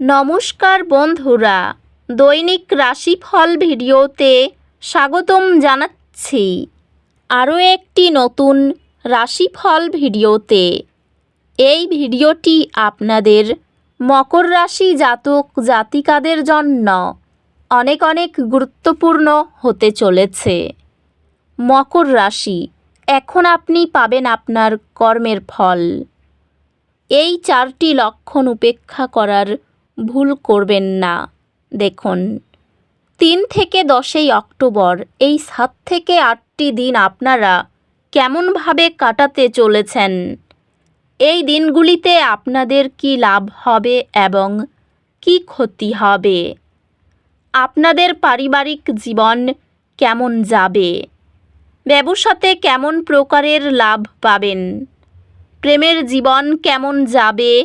নমস্কার বন্ধুরা, দৈনিক রাশিফল ভিডিওতে স্বাগতম জানাচ্ছি। আরও একটি নতুন রাশিফল ভিডিওতে। এই ভিডিওটি আপনাদের মকর রাশি জাতক জাতিকাদের জন্য অনেক অনেক গুরুত্বপূর্ণ হতে চলেছে। মকর রাশি, এখন আপনি পাবেন আপনার কর্মের ফল। এই চারটি লক্ষণ উপেক্ষা করার ভুল করবেন না। দেখুন, তিন থেকে দশই অক্টোবর, এই সাত থেকে আটটি দিন আপনারা কেমনভাবে কাটাতে চলেছেন? এই দিনগুলিতে আপনাদের কি লাভ হবে এবং কি ক্ষতি হবে? আপনাদের পারিবারিক জীবন কেমন যাবে? ব্যবসাতে কেমন প্রকারের লাভ পাবেন? প্রেমের জীবন কেমন যাবে?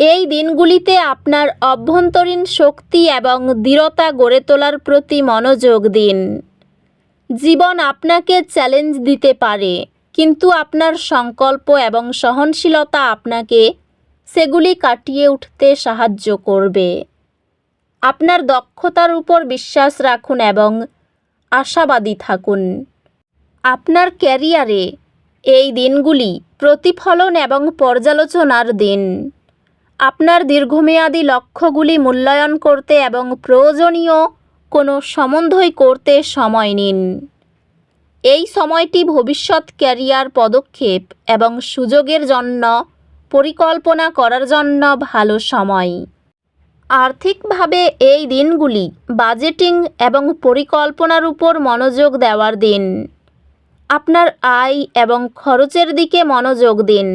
এই দিনগুলিতে আপনার অভ্যন্তরীণ শক্তি এবং দৃঢ়তা গড়ে তোলার প্রতি মনোযোগ দিন। জীবন আপনাকে চ্যালেঞ্জ দিতে পারে, কিন্তু আপনার সংকল্প এবং সহনশীলতা আপনাকে সেগুলি কাটিয়ে উঠতে সাহায্য করবে। আপনার দক্ষতার উপর বিশ্বাস রাখুন এবং আশাবাদী থাকুন। আপনার ক্যারিয়ারে এই দিনগুলি প্রতিফলন এবং পর্যালোচনার দিন। আপনার দীর্ঘমেয়াদী লক্ষ্যগুলি মূল্যায়ন করতে এবং প্রয়োজনীয় কোনো সম্বন্ধই করতে সময় নিন। এই সময়টি ভবিষ্যৎ ক্যারিয়ার পদক্ষেপ এবং সুযোগের জন্য, পরিকল্পনা করার জন্য ভালো সময়। আর্থিকভাবে এই দিনগুলি বাজেটিং এবং পরিকল্পনার উপর মনোযোগ দেওয়ার দিন। আপনার আয় এবং খরচের দিকে মনোযোগ দিন।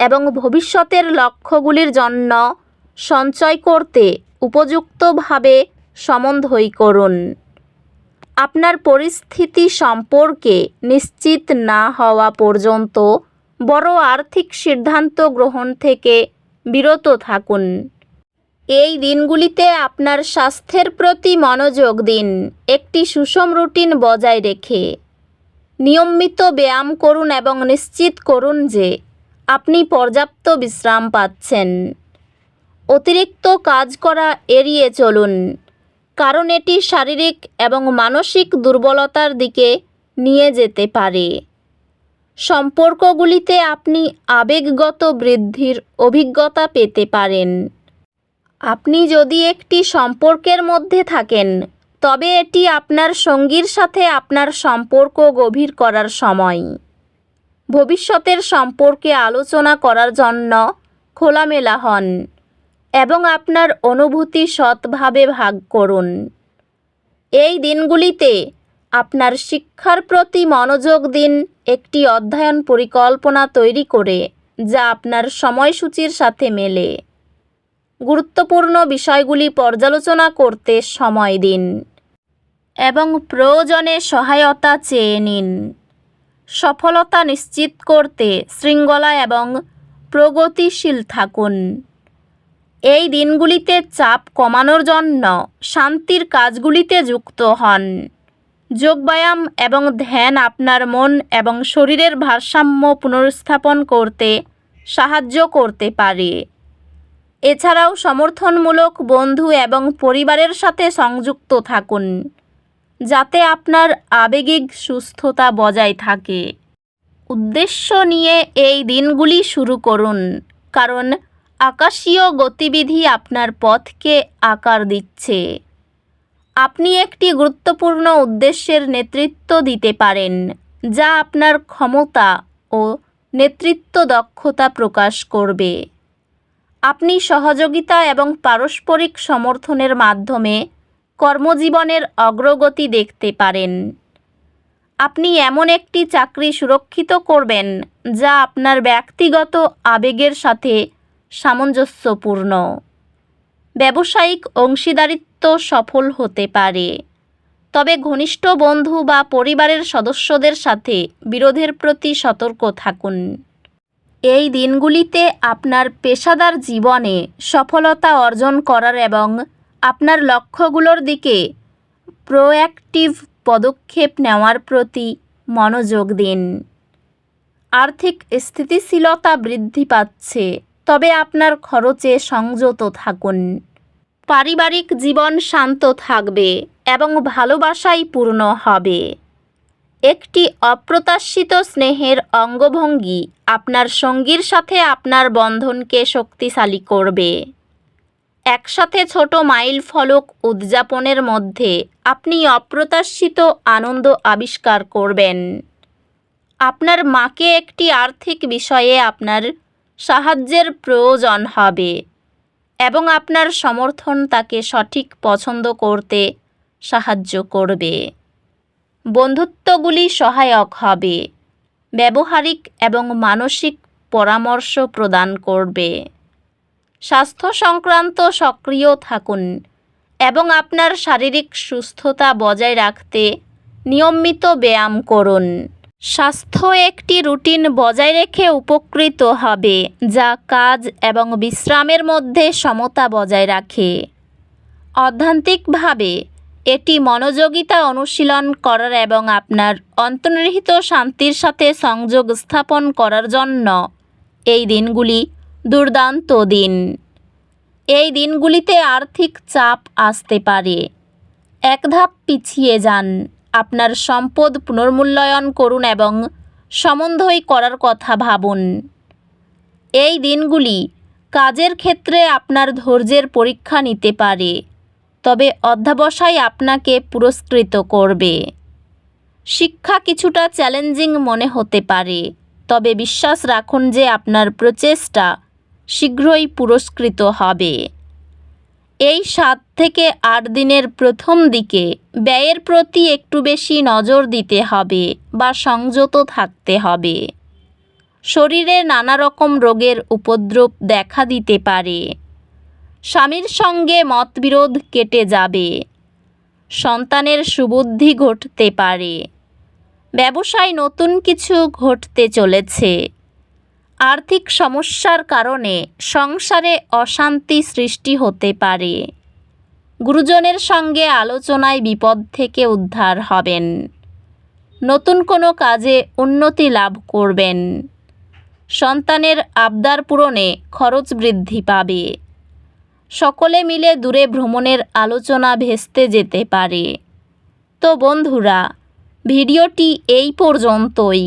এবং ভবিষ্যতের লক্ষ্যগুলির জন্য সঞ্চয় করতে উপযুক্তভাবে সম্বন্ধই করুন। আপনার পরিস্থিতি সম্পর্কে নিশ্চিত না হওয়া পর্যন্ত বড় আর্থিক সিদ্ধান্ত গ্রহণ থেকে বিরত থাকুন। এই দিনগুলিতে আপনার স্বাস্থ্যের প্রতি মনোযোগ দিন। একটি সুষম রুটিন বজায় রেখে। নিয়মিত ব্যায়াম করুন এবং নিশ্চিত করুন যে আপনি পর্যাপ্ত বিশ্রাম পাচ্ছেন। অতিরিক্ত কাজ করা এড়িয়ে চলুন, কারণ এটি শারীরিক এবং মানসিক দুর্বলতার দিকে নিয়ে যেতে পারে। সম্পর্কগুলিতে আপনি আবেগগত বৃদ্ধির অভিজ্ঞতা পেতে পারেন। আপনি যদি একটি সম্পর্কের মধ্যে থাকেন, তবে এটি আপনার সঙ্গীর সাথে আপনার সম্পর্ক গভীর করার সময়। ভবিষ্যতের সম্পর্কে আলোচনা করার জন্য খোলামেলা হন এবং আপনার অনুভূতি সৎভাবে ভাগ করুন। এই দিনগুলিতে আপনার শিক্ষার প্রতি মনোযোগ দিন একটি অধ্যয়ন পরিকল্পনা তৈরি করে, যা আপনার সময়সূচির সাথে মেলে। গুরুত্বপূর্ণ বিষয়গুলি পর্যালোচনা করতে সময় দিন এবং প্রয়োজনে সহায়তা চেয়ে নিন। সফলতা নিশ্চিত করতে শৃঙ্খলা এবং প্রগতিশীল থাকুন। এই দিনগুলিতে চাপ কমানোর জন্য শান্তির কাজগুলিতে যুক্ত হন। যোগব্যায়াম এবং ধ্যান আপনার মন এবং শরীরের ভারসাম্য পুনরুস্থাপন করতে সাহায্য করতে পারে। এছাড়াও সমর্থনমূলক বন্ধু এবং পরিবারের সাথে সংযুক্ত থাকুন। যাতে আপনার আবেগিক সুস্থতা বজায় থাকে। উদ্দেশ্য নিয়ে এই দিনগুলি শুরু করুন, কারণ আকাশীয় গতিবিধি আপনার পথকে আকার দিচ্ছে। আপনি একটি গুরুত্বপূর্ণ উদ্দেশ্যের নেতৃত্ব দিতে পারেন, যা আপনার ক্ষমতা ও নেতৃত্ব দক্ষতা প্রকাশ করবে। আপনি সহযোগিতা এবং পারস্পরিক সমর্থনের মাধ্যমে কর্মজীবনের অগ্রগতি দেখতে পারেন। আপনি এমন একটি চাকরি সুরক্ষিত করবেন, যা আপনার ব্যক্তিগত আবেগের সাথে সামঞ্জস্যপূর্ণ। ব্যবসায়িক অংশীদারিত্ব সফল হতে পারে। তবে ঘনিষ্ঠ বন্ধু বা পরিবারের সদস্যদের সাথে বিরোধের প্রতি সতর্ক থাকুন। এই দিনগুলিতে আপনার পেশাদার জীবনে সফলতা অর্জন করার এবং আপনার লক্ষ্যগুলোর দিকে প্রোঅ্যাক্টিভ পদক্ষেপ নেওয়ার প্রতি মনোযোগ দিন। আর্থিক স্থিতিশীলতা বৃদ্ধি পাচ্ছে, তবে আপনার খরচে সংযত থাকুন। পারিবারিক জীবন শান্ত থাকবে এবং ভালোবাসাই পূর্ণ হবে। একটি অপ্রত্যাশিত স্নেহের অঙ্গভঙ্গি আপনার সঙ্গীর সাথে আপনার বন্ধনকে শক্তিশালী করবে। একসাথে ছোট মাইল ফলক উদযাপনের মধ্যে আপনি অপ্রত্যাশিত আনন্দ আবিষ্কার করবেন। আপনার মাকে একটি আর্থিক বিষয়ে আপনার সাহায্যের প্রয়োজন হবে এবং আপনার সমর্থন তাকে সঠিক পছন্দ করতে সাহায্য করবে। বন্ধুত্বগুলি সহায়ক হবে, ব্যবহারিক এবং মানসিক পরামর্শ প্রদান করবে। স্বাস্থ্য সংক্রান্ত সক্রিয় থাকুন এবং আপনার শারীরিক সুস্থতা বজায় রাখতে নিয়মিত ব্যায়াম করুন। স্বাস্থ্য একটি রুটিন বজায় রেখে উপকৃত হবে, যা কাজ এবং বিশ্রামের মধ্যে সমতা বজায় রাখে। অধ্যান্তিকভাবে, এটি মনোযোগিতা অনুশীলন করার এবং আপনার অন্তর্নিহিত শান্তির সাথে সংযোগ স্থাপন করার জন্য এই দিনগুলি দুর্দান্ত দিন। এই দিনগুলিতে আর্থিক চাপ আসতে পারে। এক ধাপ পিছিয়ে যান, আপনার সম্পদ পুনর্মূল্যায়ন করুন এবং সমন্বয় করার কথা ভাবুন। এই দিনগুলি কাজের ক্ষেত্রে আপনার ধৈর্যের পরীক্ষা নিতে পারে, তবে অধ্যাবসায় আপনাকে পুরস্কৃত করবে। শিক্ষা কিছুটা চ্যালেঞ্জিং মনে হতে পারে, তবে বিশ্বাস রাখুন যে আপনার প্রচেষ্টা শীঘ্রই পুরস্কৃত হবে। এই সাত থেকে আট দিনের প্রথম দিকে ব্যয়ের প্রতি একটু বেশি নজর দিতে হবে বা সংযত থাকতে হবে। শরীরে নানা রকম রোগের উপদ্রব দেখা দিতে পারে। স্বামীর সঙ্গে মতবিরোধ কেটে যাবে। সন্তানের সুবুদ্ধি ঘটতে পারে। ব্যবসায় নতুন কিছু ঘটতে চলেছে। আর্থিক সমস্যার কারণে সংসারে অশান্তি সৃষ্টি হতে পারে। গুরুজনের সঙ্গে আলোচনায় বিপদ থেকে উদ্ধার হবেন। নতুন কোনো কাজে উন্নতি লাভ করবেন। সন্তানের আবদার পূরণে খরচ বৃদ্ধি পাবে। সকলে মিলে দূরে ভ্রমণের আলোচনা ভেস্তে যেতে পারে। তো বন্ধুরা, ভিডিওটি এই পর্যন্তই।